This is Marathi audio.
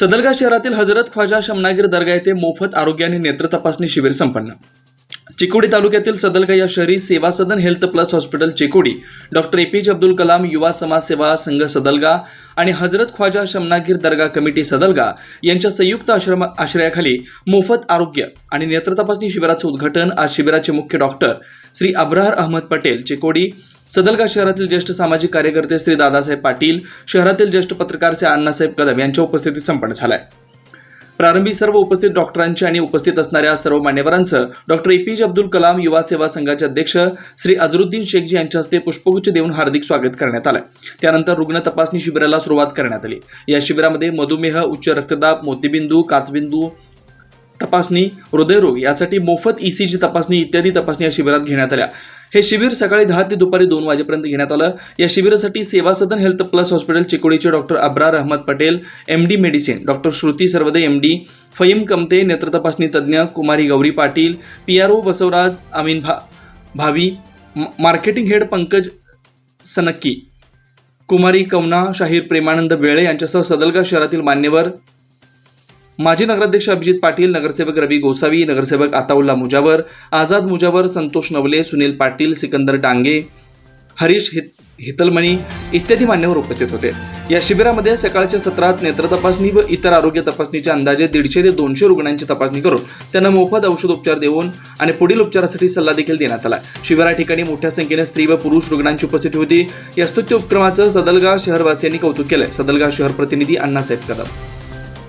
सदलगा शहरातील हजरत ख्वाजा शमनागीर दर्गा येथे मोफत आरोग्य आणि नेत्र तपासणी शिबिर संपन्न. चिकोडी तालुक्यातील सदलगा या शहरी Seva Sadan health plus hospital Chikodi doctor A P J Abdul Kalam Yuva Samaj Seva संघ सदलगा आणि हजरत ख्वाजा शमनागीर दर्गा कमिटी सदलगा यांच्या संयुक्त आश्रम आश्रयाखाली मोफत आरोग्य आणि नेत्र तपासणी शिबिराचं उद्घाटन आज शिबिराचे मुख्य डॉक्टर श्री अब्राहर अहमद पटेल चिकोडी सदलगा शहरातील ज्येष्ठ सामाजिक कार्यकर्ते श्री दादासाहेब पाटील शहरातील ज्येष्ठ पत्रकार श्री अण्णासाहेब कदम यांच्या उपस्थितीत संपन्न झालाय. प्रारंभी सर्व उपस्थित डॉक्टरांचे आणि उपस्थित असणाऱ्या सर्व मान्यवरांचं doctor A. P. J. Abdul Kalam युवा सेवा संघाचे अध्यक्ष श्री अजरुद्दीन शेखजी यांच्या हस्ते पुष्पगुच्छ देऊन हार्दिक स्वागत करण्यात आलं त्यानंतर रुग्ण तपासणी शिबिराला सुरुवात करण्यात आली. या शिबिरामध्ये मधुमेह उच्च रक्तदाब मोतीबिंदू काचबिंदू तपासणी हृदयरोग यासाठी मोफत ईसीजी तपासणी इत्यादी तपासणी या शिबिरात घेण्यात आल्या. हे शिबिर सकाळी दहा ते दुपारी दोन वाजेपर्यंत घेण्यात आलं. या शिबिरासाठी Seva Sadan health plus hospital चिकोडीचे doctor Abrar Ahmed Patel M D medicine doctor Shruti Sarvade M D Faeem Kamte नेत्र तपासणी तज्ज्ञ Kumari Gauri Patil P R O Basavaraj Amin भा भावी म- मार्केटिंग हेड पंकज सनक्की कुमारी कवना शाहीर प्रेमानंद बेळे यांच्यासह सदलगा शहरातील मान्यवर माजी नगराध्यक्ष अभिजित पाटील नगरसेवक रवी गोसावी नगरसेवक आताउल्ला मुजावर आझाद मुजावर संतोष नवले सुनील पाटील सिकंदर डांगे हरीश हित हितलमणी इत्यादी मान्यवर उपस्थित होते. या शिबिरामध्ये सकाळच्या सत्रात नेत्र तपासणी व इतर आरोग्य तपासणीच्या अंदाजे दीडशे ते दोनशे रुग्णांची तपासणी करून त्यांना मोफत औषधोपचार देऊन आणि पुढील उपचारासाठी सल्ला देखील देण्यात आला. शिबिरा ठिकाणी मोठ्या संख्येने स्त्री व पुरुष रुग्णांची उपस्थिती होती. या स्तुत्य उपक्रमाचं सदलगा शहरवासियांनी कौतुक केलं सदलगा शहर प्रतिनिधी अण्णासाहेब कदम.